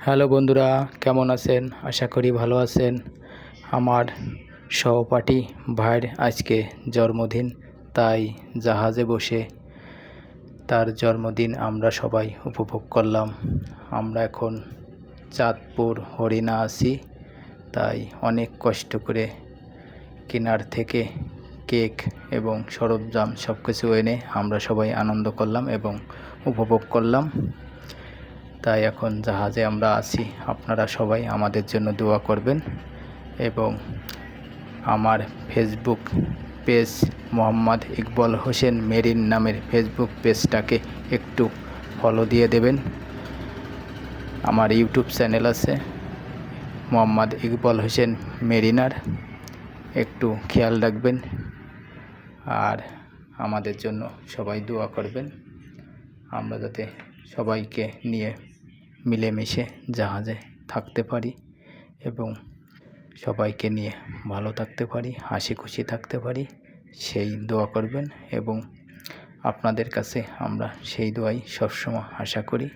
Hello বন্ধুরা, কেমন আছেন? আশা করি ভালো আছেন। আমার সহপাঠী ভাইয়ের আজকে জন্মদিন, তাই জাহাজে বসে তার জন্মদিন আমরা সবাই উপভোগ করলাম। আমরা এখন চাঁদপুর হরিণা আছি, তাই অনেক কষ্ট করে কেনার থেকে কেক এবং সরঞ্জাম সব কিছু এনে আমরা সবাই আনন্দ করলাম এবং উপভোগ করলাম। তাই এখন জাহাজে আমরা আছি। আপনারা সবাই আমাদের জন্য দোয়া করবেন এবং আমার ফেসবুক পেজ মোহাম্মদ ইকবল হোসেন মেরিন নামের ফেসবুক পেজটাকে একটু ফলো দিয়ে দেবেন। আমার ইউটিউব চ্যানেল আছে মোহাম্মদ ইকবল হোসেন মেরিনার। একটু খেয়াল রাখবেন আর আমাদের জন্য সবাই দোয়া করবেন। আমরা যাতে সবাইকে নিয়ে মিলেমিশে জাহাজে থাকতে পারি এবং সবাইকে নিয়ে ভালো থাকতে পারি, হাসি খুশি থাকতে পারি, সেই দোয়া করবেন এবং আপনাদের কাছে আমরা সেই দোয়াই সবসময় আশা করি।